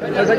তিনি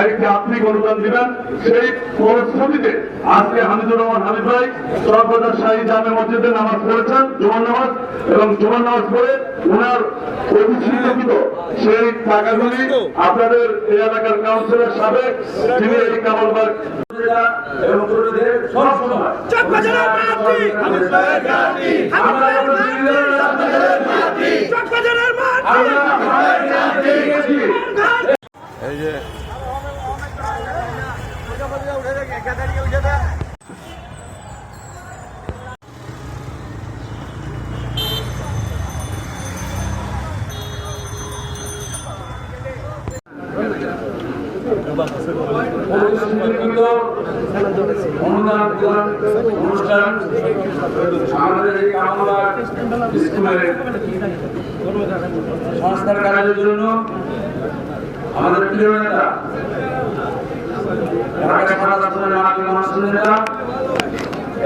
একটি আর্থিক অনুদান দিবেন সেই প্রতিশ্রুতিতে আজকে হামিদুর রহমান হামিদ ভাই সরকার শাহী জামে মসজিদে নামাজ পড়েছেন জুমার নামাজ এবং জুমার নামাজ পড়ে উনার প্রতিশ্রুতিকৃত সেই টাকাগুলি আপনাদের এই এলাকার কাউন্সিলর সাবেক যিনি এই কামালবাগ এবং তরুণদের সব সময়। চকবাজারের মাটি অনুষ্ঠান আমাদের এই সংস্কার কাজের জন্য আমাদের প্রিয় নেতা মাটি মহাসন নেতা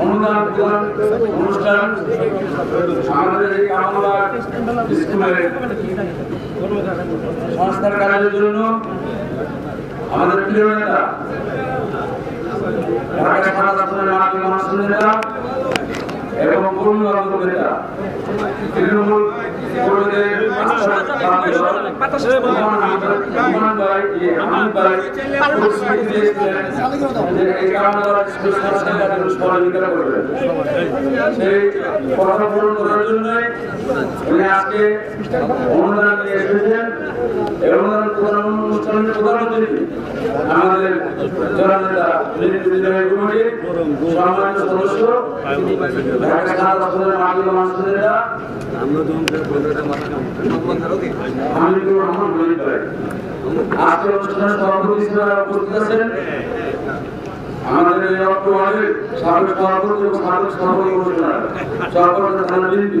অনুদান আমাদের এই কামলা স্কুলের সংস্কার কাজের জন্য আমাদের প্রিয় নেতা ঢাকা মাটি মহাসন নেতা এবং পূর্ণ নেতা তৃণমূল কর্মীদের সেই কথা পূরণ করার জন্য উনি আজকে অনুদান নিয়ে এসেছেন এবং অনুষ্ঠানের প্রধান অতিথি আমাদের সদস্য হামিদুর রহমান ললিত ভাই আজকের অনুষ্ঠানে সভাপতি উপস্থিত আছেন আমাদের সাবেক সভাপতি এবং সাবেক সভাপতি সভাপতি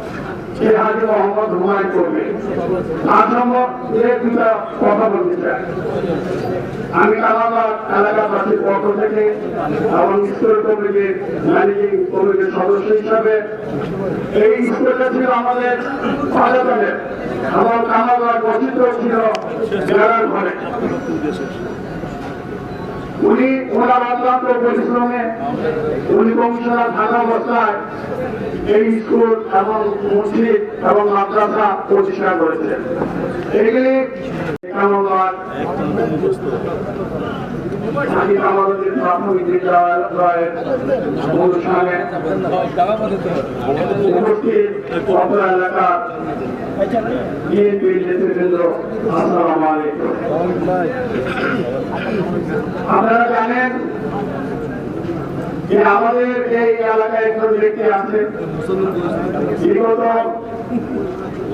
আমি কালাবাদ এলাকাবাসীর পক্ষ থেকে স্কুল কমিটির ম্যানেজিং কমিটির সদস্য হিসাবে এই স্কুলটা ছিল আমাদের এবং কালাবাদ গঠিত ছিল ঘরে। উনি ওনার অত্যন্ত পরিশ্রমে উনি কমিশনার থাকা অবস্থায় এই স্কুল এবং মসজিদ এবং মাদ্রাসা প্রতিষ্ঠা করেছেন। এগুলি কামালবাদ আমি কামালুদ্দিন প্রাথমিক বিদ্যালয়ের অনুষ্ঠানে উপস্থিত অত্র এলাকার বিএনপির নেতৃবৃন্দ আসসালামু আলাইকুম আপনারা জানেন যে আমাদের এই এলাকায় একজন ব্যক্তি আছে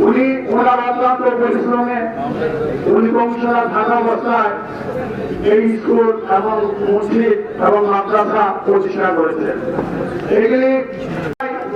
উনি ওনার অত্যন্ত পরিশ্রমে উনি কমিশনার থাকা অবস্থায় এই স্কুল এবং মসজিদ এবং মাদ্রাসা প্রতিষ্ঠা করেছেন। এগুলি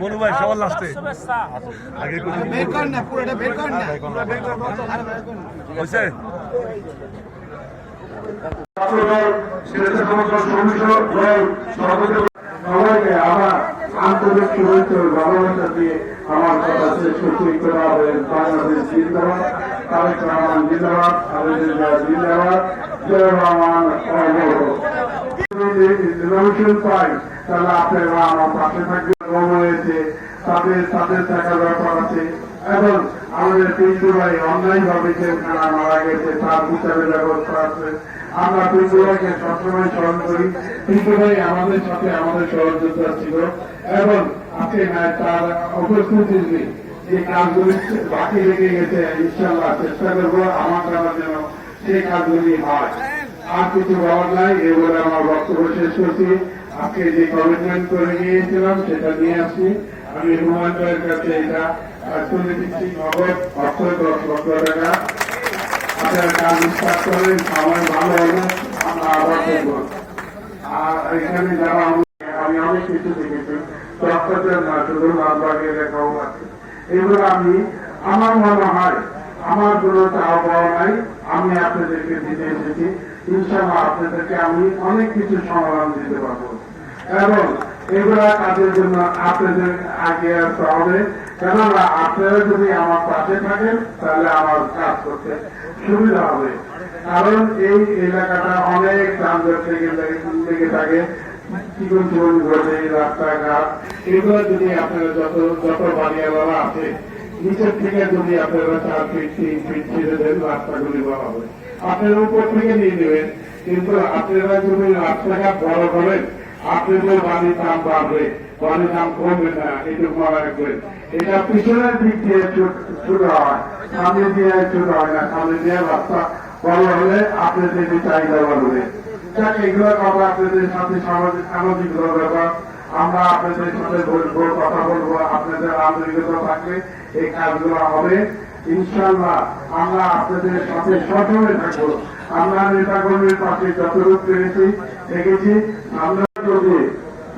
মনু ভাই সবার লাস্টে আগে বের কর না পুরোটা বের কর না হয়েছে ছাত্রদল স্বেচ্ছাসেবক কমিশন দল সভাপতি সবাইকে আমার আন্তরিক শুভেচ্ছা ভালোবাসা দিয়ে আমার কথা শেষ করা হবে বাংলাদেশ জিন্দাবাদ তারেক রহমান জিন্দাবাদ খালেদা জিন্দাবাদ জয় রহমান রেজলিউশন পাই তাহলে আপনারা আমার পাশে থাকবেন আছে আমরা পিন্টু ভাইকে সবসময় স্মরণ করি পিন্টু ভাই আমাদের সাথে আমাদের সহযোগিতা ছিল এবং আজকে তার উপস্থিতি নেই কাজগুলি বাকি রেখে গেছে ইনশাল্লাহ চেষ্টা করব আমার যেন সেই কাজগুলি হয় আর কিছু বলার নাই, এ বলে আমার বক্তব্য শেষ করছি। আজকে যে কমিটমেন্ট করে গিয়েছিলাম, সেটা নিয়ে আসছি। আমি ভাইয়ের কাছে এটা দিচ্ছি নগদ অর্থ দশ লক্ষ টাকা। কাজ স্টার্ট করেন, সময় ভালো হবে, আমরা আবার আর এখানে যারা আমি- অনেক কিছু দেখেছি। লালবাগের লেখাও আছে। এগুলো আমি, আমার মনে হয়, আমার কোনো চাওয়া পাওয়া নাই। আমি আপনাদেরকে দিতে এসেছি। ইনশাল্লাহ আপনাদেরকে আমি অনেক কিছু সমাধান দিতে পারব। এবং এগুলা কাজের জন্য আপনাদের আগে আসতে হবে। কেননা আপনারা যদি আমার পাশে থাকেন, তাহলে আমার কাজ করতে সুবিধা হবে। কারণ এই এলাকাটা অনেক যানজট লেগে থাকে রাস্তাঘাট। এগুলো যদি আপনারা যত যত বাড়িওয়ালা আছে, নিচের থেকে যদি আপনারা চার ফিট তিন ফিট ছেড়ে দেন, রাস্তাগুলি বড় হবে। আপনারা উপর থেকে নিয়ে নেবেন। কিন্তু আপনারা যদি রাস্তাঘাট বড় করেন আপনাদের বাড়ির দাম বাড়বে, বাড়ির দাম কমবে না এটুকু মনে রাখবেন এটা পিছনের দিক দিয়ে ছোট হয় সামনে দিয়ে ছোট হয় না সামনে দিয়ে রাস্তা বড় হলে আপনাদের চাহিদা বাড়বে যাক কথা আপনাদের সাথে সামাজিক সামাজিক ব্যাপার। আমরা আপনাদের সাথে বলব, কথা বলব, আপনাদের আন্তরিকতা থাকলে এই কাজগুলো হবে। ইনশাল্লাহ আমরা আপনাদের সাথে সবসময় থাকব। আমরা নেতা কর্মীর পাশে যতটুকু পেরেছি দেখেছি। আমরা যদি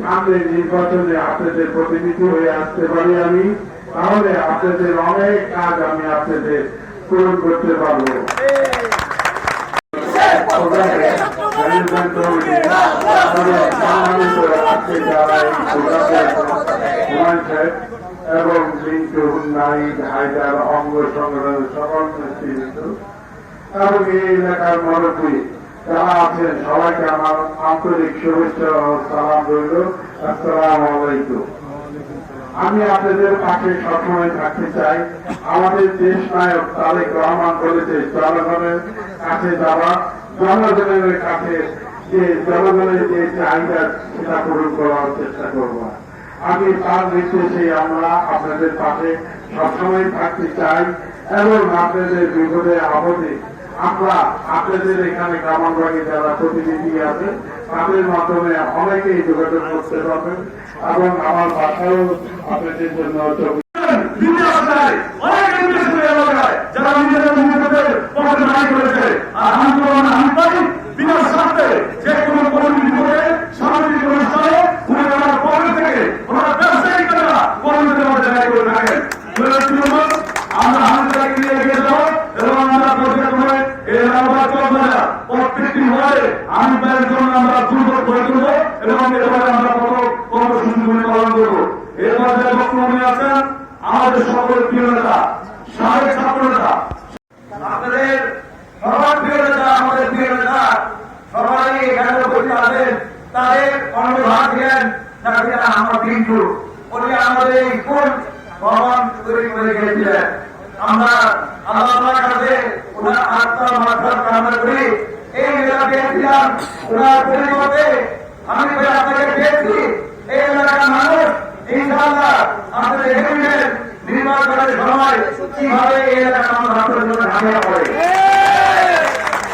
সামনে নির্বাচনে আপনাদের প্রতিনিধি হয়ে আসতে পারি আমি তাহলে আপনাদের অনেক কাজ আমি আপনাদের পূরণ করতে পারব। এবং মিন্টু নাইট হায়দার অঙ্গ সংগঠনের সকল নেতৃবৃন্দ এবং এই এলাকার মুরব্বী যারা আছেন, সবাইকে আমার আন্তরিক শুভেচ্ছা ও সালাম রইল। আসসালাম আলাইকুম। আমি আপনাদের পাশে সবসময় থাকতে চাই। আমাদের দেশ নায়ক তারেক রহমান বলেছে, জনগণের কাছে যাওয়া, জনগণের কাছে যে জনগণের যে চাহিদা, সেটা পূরণ করার চেষ্টা করব। আমি তার নির্দেশে আমরা আপনাদের পাশে সবসময় থাকতে চাই এবং আপনাদের বিপদে আপদে আমরা আপনাদের এখানে গ্রামবাগী যারা প্রতিনিধি আছে তাদের মাধ্যমে অনেকেই যোগাযোগ করতে পারবেন এবং আমার বাসাও আপনাদের জন্য চোখ- দুনিয়া বাঁচায়, অনেক ইন্টারেস্টেড এলাকায় যারা নিজেদের নিজেদের পকেট মারি করেছে। আর আমি তো আমি পাই, বিনা স্বার্থে যে কোনো কর্মী করে সামাজিক অনুষ্ঠানে উনি ওনার পকেট থেকে ওনার ব্যবসায়িকরা কর্মীদের মধ্যে ব্যয় করে থাকেন বলে জন্য আমরা হামদাকে নিয়ে এগিয়ে যাব এবং আমরা পর্যায়ক্রমে এই এলাকার চলবে প্রত্যেকটি ওয়ার্ডে আমি ব্যয়ের জন্য আমরা দুর্বল করে তুলবো এবং এবারে আমরা কত কর্মসূচিগুলি পালন করব এরপর যে বক্তব্য নিয়ে আছেন আমাদের সকলের প্রিয় নেতা সাবেক ছাত্র নেতা আপনাদের সবার প্রিয় নেতা আমাদের প্রিয় নেতা সবাই আছেন তাদের দিলেন তাকে আমার কিন্তু আমাদের এই কোন ভবন তৈরি করে গিয়েছিলেন। আমরা আল্লাহ কাছে ওনার আত্মার মাথার কামনা করি। এই নেতা পেয়েছিলাম ওনার পরিবর্তে। আমি আপনাকে পেয়েছি এই এলাকার মানুষ, ইনশাআল্লাহ আপনাদের এগ্রিমেন্ট নির্বাচনের সময় কীভাবে এই এলাকার মানুষ আপনাদের জন্য ঝামেলা করে।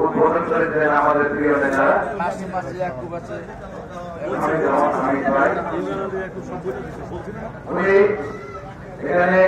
উদ্বোধন করেছেন আমাদের প্রিয় নেতা। উনি এখানে